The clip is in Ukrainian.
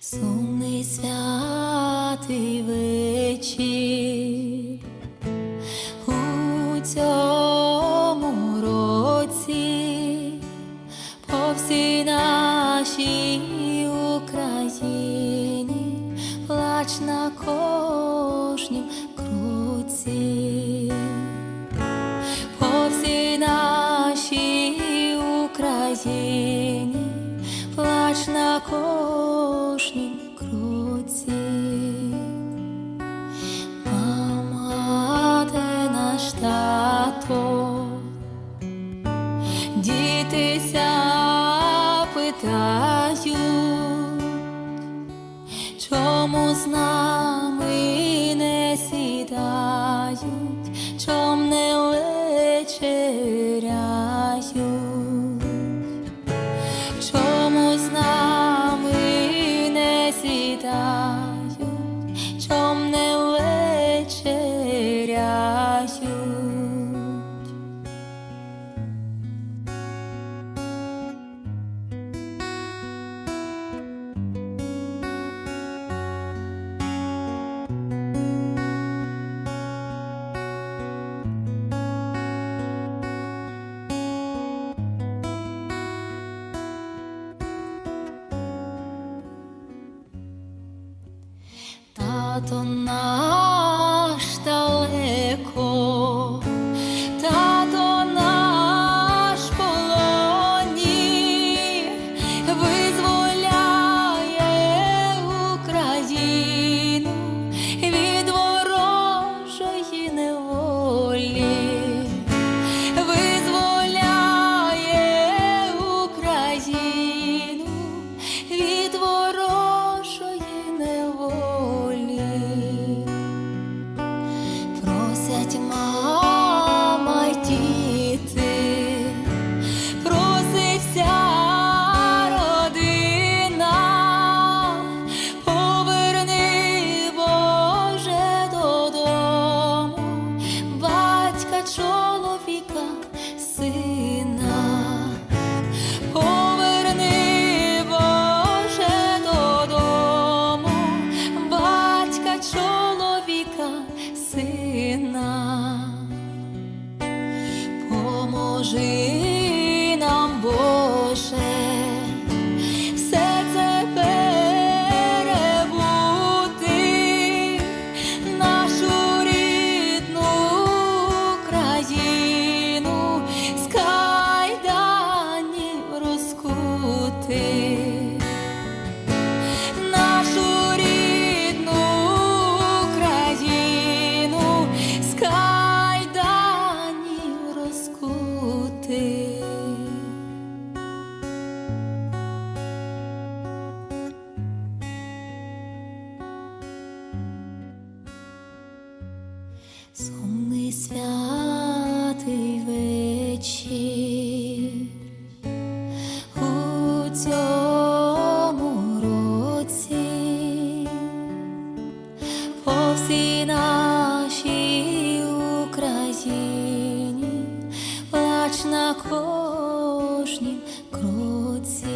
Сумний святий вечір. У цьому році по всій нашій Україні плач на кожній круці, Україні плач на де наш тато, дітися питають, чому з нами не сідають, чом не вечеряють. Не сідають, Тато наш longe по всій нашій Україні плач на кожній кроці,